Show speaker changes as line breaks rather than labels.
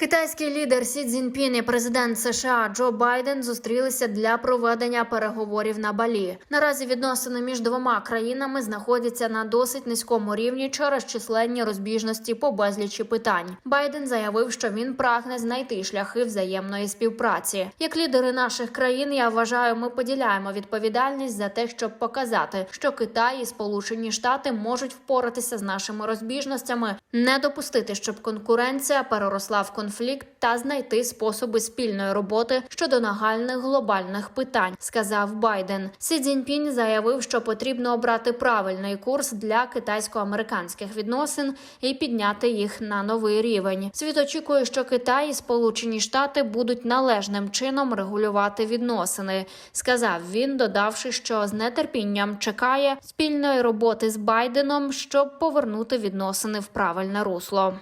Китайський лідер Сі Цзіньпін і президент США Джо Байден зустрілися для проведення переговорів на Балі. Наразі відносини між двома країнами знаходяться на досить низькому рівні через численні розбіжності по безлічі питань. Байден заявив, що він прагне знайти шляхи взаємної співпраці. Як лідери наших країн, я вважаю, ми поділяємо відповідальність за те, щоб показати, що Китай і Сполучені Штати можуть впоратися з нашими розбіжностями, не допустити, щоб конкуренція переросла в конфлікт та знайти способи спільної роботи щодо нагальних глобальних питань, сказав Байден. Сі Цзіньпінь заявив, що потрібно обрати правильний курс для китайсько-американських відносин і підняти їх на новий рівень. Світ очікує, що Китай і Сполучені Штати будуть належним чином регулювати відносини, сказав він, додавши, що з нетерпінням чекає спільної роботи з Байденом, щоб повернути відносини в правильне русло.